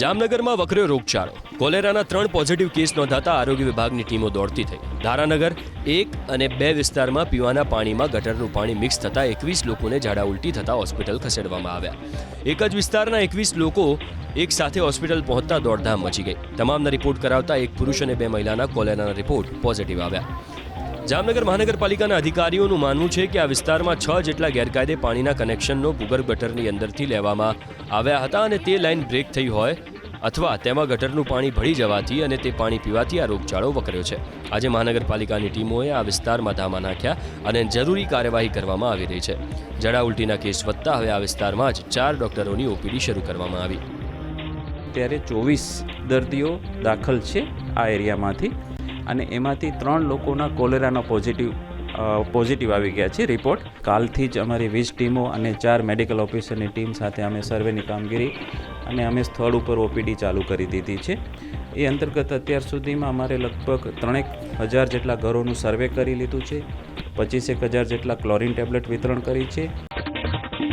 જામનગરમાં વકર્યો રોગચાળો. કોલેરાના ત્રણ પોઝિટિવ કેસ નોંધાતા આરોગ્ય વિભાગની ટીમો દોડતી થઈ. ધારાનગર એક અને બે વિસ્તારમાં પીવાના પાણીમાં ગટરનું પાણી મિક્સ થતાં એકવીસ લોકોને ઝાડા ઉલટી થતાં હોસ્પિટલ ખસેડવામાં આવ્યા. એક જ વિસ્તારના એકવીસ લોકો એક સાથે હોસ્પિટલ પહોંચતા દોડધામ મચી ગઈ. તમામના રિપોર્ટ કરાવતા એક પુરુષ અને બે મહિલાના કોલેરાના રિપોર્ટ પોઝિટિવ આવ્યા. જામનગર મહાનગરપાલિકાના અધિકારીઓનું માનવું છે કે આ વિસ્તારમાં છ જેટલા ગેરકાયદે પાણીના કનેક્શનનો ભૂગર્ભ ગટરની અંદરથી લેવામાં આવ્યા હતા અને તે લાઇન બ્રેક થઈ હોય અથવા તેમાં ગટરનું પાણી ભળી જવાથી અને તે પાણી પીવાથી આ રોગચાળો વકર્યો છે. આજે મહાનગરપાલિકાની ટીમોએ આ વિસ્તારમાં ધામા નાખ્યા અને જરૂરી કાર્યવાહી કરવામાં આવી રહી છે. જડા ઉલટીના કેસ વધતા હવે આ વિસ્તારમાં જ ચાર ડોક્ટરોની ઓપીડી શરૂ કરવામાં આવી. ત્યારે ચોવીસ દર્દીઓ દાખલ છે આ એરિયામાંથી. અને એમાંથી ત્રણ લોકોના કોલેરાના પોઝિટિવ પોઝિટિવ આવી ગયા છે રિપોર્ટ કાલથી જ અમારી વીસ ટીમો અને ચાર મેડિકલ ઓફિસરની ટીમ સાથે અમે સર્વેની કામગીરી અને અમે સ્થળ ઉપર ઓપીડી ચાલુ કરી દીધી છે. એ અંતર્ગત અત્યાર સુધીમાં અમારે લગભગ ત્રણેક હજાર જેટલા ઘરોનું સર્વે કરી લીધું છે. પચીસેક હજાર જેટલા ક્લોરિન ટેબ્લેટ વિતરણ કરી છે.